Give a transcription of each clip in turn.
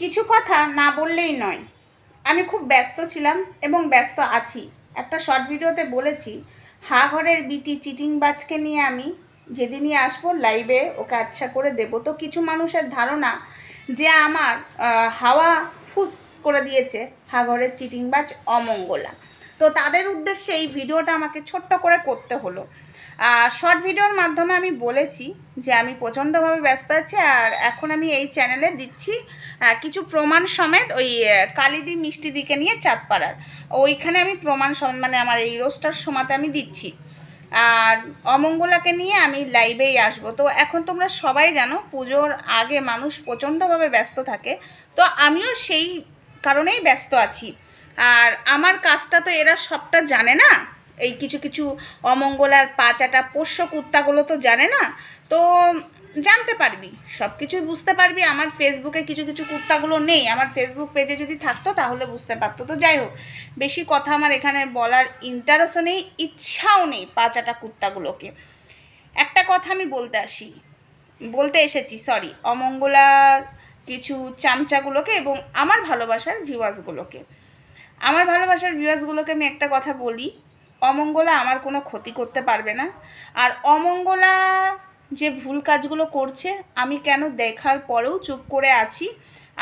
কিছু কথা না বললেই নয়। আমি খুব ব্যস্ত ছিলাম এবং ব্যস্ত আছি। একটা শর্ট ভিডিওতে বলেছি, হা ঘরের বিটি চিটিং বাজকে নিয়ে আমি যেদিনই আসব লাইভে ওকে আচ্ছা করে দেবো। তো কিছু মানুষের ধারণা যে আমার হাওয়া ফুস করে দিয়েছে, হা ঘরের চিটিংবাজ অমঙ্গলা। তো তাদের উদ্দেশ্যে এই ভিডিওটা আমাকে ছোট্ট করে করতে হলো। শর্ট ভিডিওর মাধ্যমে আমি বলেছি যে আমি প্রচণ্ডভাবে ব্যস্ত আছি আর এখন আমি এই চ্যানেলে দিচ্ছি কিছু প্রমাণ সমেত ওই কালিদি মিষ্টি দিকে নিয়ে চাঁদপাড়ার। ওইখানে আমি প্রমাণ সমেত মানে আমার এই রোস্টার সময়তে আমি দিচ্ছি। আর অমঙ্গলাকে নিয়ে আমি লাইভেই আসব। তো এখন তোমরা সবাই জানো, পুজোর আগে মানুষ প্রচণ্ডভাবে ব্যস্ত থাকে। তো আমিও সেই কারণেই ব্যস্ত আছি। আর আমার কাজটা তো এরা সবটা জানে না। এই কিছু কিছু অমঙ্গলার পাচাটা পোষ্য কুত্তাগুলো তো জানে না। তো জানতে পারবি সব কিছুই বুঝতে পারবি। আমার ফেসবুকে কিছু কিছু কুত্তাগুলো নেই। আমার ফেসবুক পেজে যদি থাকতো তাহলে বুঝতে পারতো। তো যাই হোক, বেশি কথা আমার এখানে বলার ইন্টারেস্টও নেই, ইচ্ছাও নেই পাঁচাটা কুত্তাগুলোকে। একটা কথা আমি বলতে আসি, বলতে এসেছি সরি অমঙ্গলার কিছু চামচাগুলোকে এবং আমার ভালোবাসার ভিউয়ার্সগুলোকে আমার ভালোবাসার ভিউয়ার্সগুলোকে আমি একটা কথা বলি, অমঙ্গলা আমার কোনো ক্ষতি করতে পারবে না। আর অমঙ্গলা যে ভুল কাজগুলো করছে, আমি কেন দেখার পরেও চুপ করে আছি?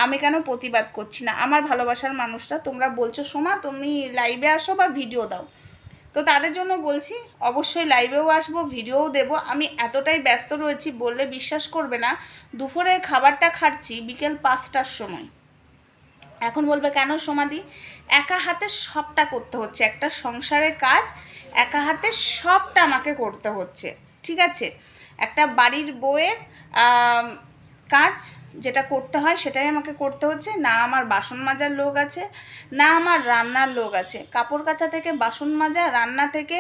আমি কেন প্রতিবাদ করছি না? আমার ভালোবাসার মানুষরা, তোমরা বলছো, সোমা, তুমি লাইভে আসো বা ভিডিও দাও। তো তাদের জন্য বলছি, অবশ্যই লাইভেও আসব ভিডিওও দেব। আমি এতটাই ব্যস্ত রয়েছি, বললে বিশ্বাস করবে না। দুপুরের খাবারটা খাচ্ছি বিকেল পাঁচটার সময়। এখন বলবে, কেন সমাধি একা হাতে সবটা করতে হচ্ছে। একটা সংসারের কাজ, একা হাতে সবটা আমাকে করতে হচ্ছে। ঠিক আছে? একটা বাড়ির বউয়ের কাজ যেটা করতে হয় সেটাই আমাকে করতে হচ্ছে। না আমার বাসন মাজার লোক আছে, না আমার রান্নার লোক আছে। কাপড় কাচা থেকে বাসন মাজা, রান্না থেকে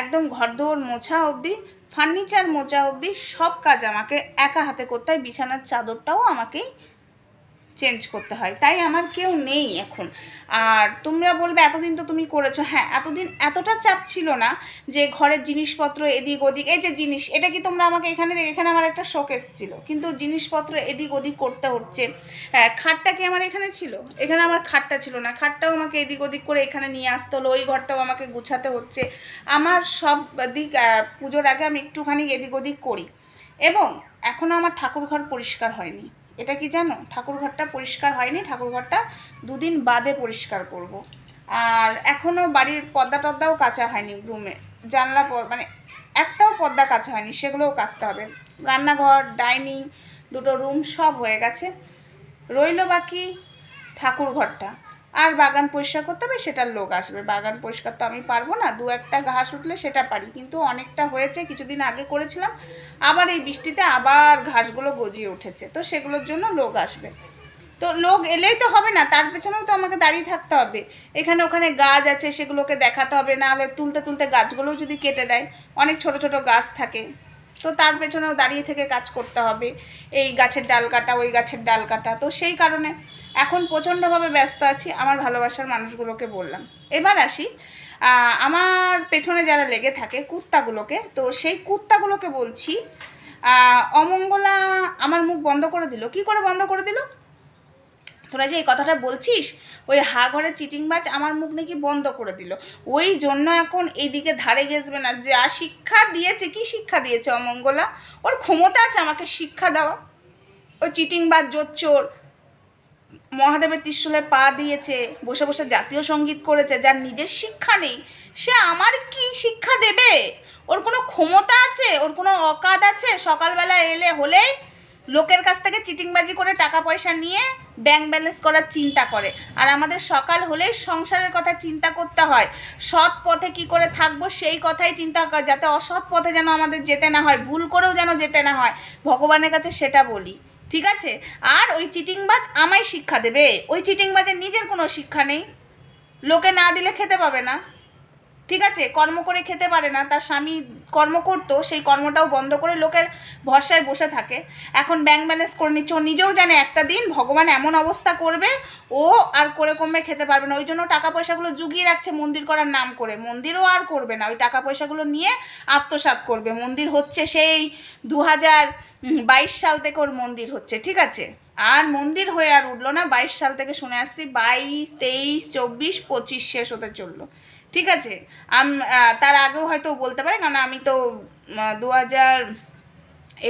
একদম ঘরদোর মোছা অবধি, ফার্নিচার মোছা অবধি সব কাজ আমাকে একা হাতে করতে হয়। বিছানার চাদরটাও আমাকেই চেঞ্জ করতে হয়। তাই আমার কেউ নেই এখন। আর তোমরা বলবে, এতদিন তো তুমি করেছ। হ্যাঁ এতদিন এতটা চাপ ছিল না যে ঘরের জিনিসপত্র এদিক ওদিক, এই যে জিনিস, এটা কি তোমরা আমাকে এখানে এখানে আমার একটা শোকেস ছিল কিন্তু জিনিসপত্র এদিক ওদিক করতে হচ্ছে। হ্যাঁ খাটটা কি আমার এখানে ছিল? এখানে আমার খাটটা ছিল না। খাটটাও আমাকে এদিক ওদিক করে এখানে নিয়ে আসতে হলো, ওই ঘরটাও আমাকে গুছাতে হচ্ছে। আমার সব দিক পুজোর আগে আমি একটুখানি এদিক ওদিক করি। এবং এখনও আমার ঠাকুর ঘর পরিষ্কার হয়নি। এটা কি জানো? ঠাকুরঘরটা পরিষ্কার হয়নি, ঠাকুরঘরটা দুদিন বাদে পরিষ্কার করব। আর এখনও বাড়ির পর্দা টদ্দাও কাঁচা হয়নি রুমে। জানলা মানে একটাও পর্দা কাঁচা হয়নি, সেগুলোও কাচতে হবে। রান্নাঘর, ডাইনিং, দুটো রুম সব হয়ে গেছে। রইল বাকি ঠাকুর ঘরটা আর বাগান পরিষ্কার করতে হবে, সেটার লোক আসবে। বাগান পরিষ্কার তো আমি পারব না, দু একটা ঘাস উঠলে সেটা পারি। কিন্তু অনেকটা হয়েছে, কিছুদিন আগে করেছিলাম, আবার এই বৃষ্টিতে আবার ঘাসগুলো গজিয়ে উঠেছে। তো সেগুলোর জন্য লোক আসবে। তো লোক এলেই তো হবে না, তার পেছনেও তো আমাকে দাঁড়িয়ে থাকতে হবে। এখানে ওখানে গাছ আছে, সেগুলোকে দেখাতে হবে, নাহলে তুলতে তুলতে গাছগুলোও যদি কেটে দেয়, অনেক ছোট ছোট গাছ থাকে। তো তার পেছনেও দাঁড়িয়ে থেকে কাজ করতে হবে। এই গাছের ডাল কাটা, ওই গাছের ডাল কাটা। তো সেই কারণে এখন প্রচণ্ডভাবে ব্যস্ত আছি, আমার ভালোবাসার মানুষগুলোকে বললাম। এবার আসি আমার পেছনে যারা লেগে থাকে কুত্তাগুলোকে, তো সেই কুত্তাগুলোকে বলছি অমঙ্গলা আমার মুখ বন্ধ করে দিল। কি করে বন্ধ করে দিল? তোরা যে এই কথাটা বলছিস, ওই হা ঘরে চিটিংবাজ আমার মুখ নাকি বন্ধ করে দিল। ওই জন্য এখন এইদিকে ধারে গেছবে না। যা শিক্ষা দিয়েছে, কি শিক্ষা দিয়েছে অমঙ্গলা? ওর ক্ষমতা আছে আমাকে শিক্ষা দেওয়া। ওই চিটিংবাজ জোচ্চোর মহাদেবের ত্রিশুলে পা দিয়েছে, বসে বসে জাতীয় সংগীত করেছে, যার নিজের শিক্ষা নেই। সে আমার কি শিক্ষা দেবে? ওর কোনো ক্ষমতা আছে? ওর কোনো অকাদ আছে? সকালবেলা এলে হলেই লোকের কাছ থেকে চিটিংবাজি করে টাকা পয়সা নিয়ে ব্যাংক ব্যালেন্স করার চিন্তা করে। আর আমাদের সকাল হলেই সংসারের কথা চিন্তা করতে হয়। সৎ পথে কি করে থাকব সেই কথাই চিন্তা কর, যাতে অসৎ পথে যেন আমাদের যেতে না হয়, ভুল করেও যেন যেতে না হয়। ভগবানের কাছে সেটা বলি, ঠিক আছে? আর ওই চিটিংবাজ আমায় শিক্ষা দেবে। ওই চিটিংবাজের নিজের কোনো শিক্ষা নেই। লোকে না দিলে খেতে পাবে না। ঠিক আছে, কর্ম করে খেতে পারে না, তার স্বামী কর্ম করতো, সেই কর্মটাও বন্ধ করে লোকের ভরসায় বসে থাকে। এখন ব্যাংক ব্যালেন্স করে নিচ্ছে, ও নিজেও জানে একটা দিন ভগবান এমন অবস্থা করবে, ও আর করে কমে খেতে পারবে না। ওই জন্য টাকা পয়সাগুলো জুগিয়ে রাখছে মন্দির করার নাম করে। মন্দিরও আর করবে না, ওই টাকা পয়সাগুলো নিয়ে আত্মসাৎ করবে। মন্দির হচ্ছে সেই দু হাজার বাইশ সাল থেকে ওর মন্দির হচ্ছে, ঠিক আছে? আর মন্দির হয়ে আর উঠল না, বাইশ সাল থেকে শুনে আসছি, বাইশ, তেইশ, চব্বিশ, পঁচিশ শেষ হতে চলল। ঠিক আছে? তার আগেও হয়তো বলতে পারে কারণ আমি তো দু হাজার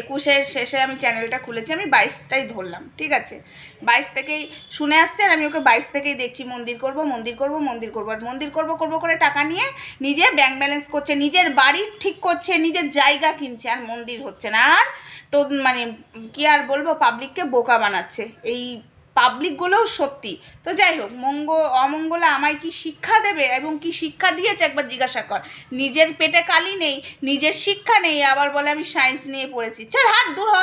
একুশের শেষে আমি চ্যানেলটা খুলেছি, আমি বাইশটাই ধরলাম, ঠিক আছে? বাইশ থেকেই শুনে আসছে আর আমি ওকে বাইশ থেকেই দেখছি, মন্দির করব মন্দির করব মন্দির করব, আর মন্দির করব করব করে টাকা নিয়ে নিজে ব্যাংক ব্যালেন্স করছে, নিজের বাড়ি ঠিক করছে, নিজের জায়গা কিনছে, আর মন্দির হচ্ছে না। আর তো মানে কি আর বলব পাবলিককে বোকা বানাচ্ছে, এই পাবলিকগুলোও সত্যি। তো যাই হোক মঙ্গ অমঙ্গলা আমায় কি শিক্ষা দেবে এবং কি শিক্ষা দিয়েছে একবার জিজ্ঞাসা কর। নিজের পেটে কালি নেই নিজের শিক্ষা নেই আবার বলে আমি সায়েন্স নিয়ে পড়েছি। চল হাত দূর হ।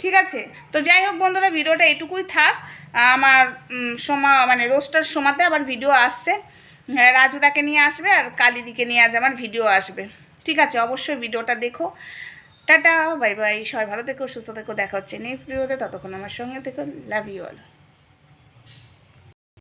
ঠিক আছে? তো যাই হোক বন্ধুরা ভিডিওটা এটুকুই থাক। আমার সোমা মানে রোস্টার সোমাতে আবার ভিডিও আসছে। হ্যাঁ, রাজুদাকে নিয়ে আসবে আর কালিদিকে নিয়ে আজ আমার ভিডিও আসবে। ঠিক আছে অবশ্যই ভিডিওটা দেখো। টাটা, বাই বাই, সবাই ভালো থেকো, সুস্থ থেকো, দেখা হচ্ছে নেক্সট ভিডিওতে ততক্ষণ আমার সঙ্গে থেকো লাভ ইউ অল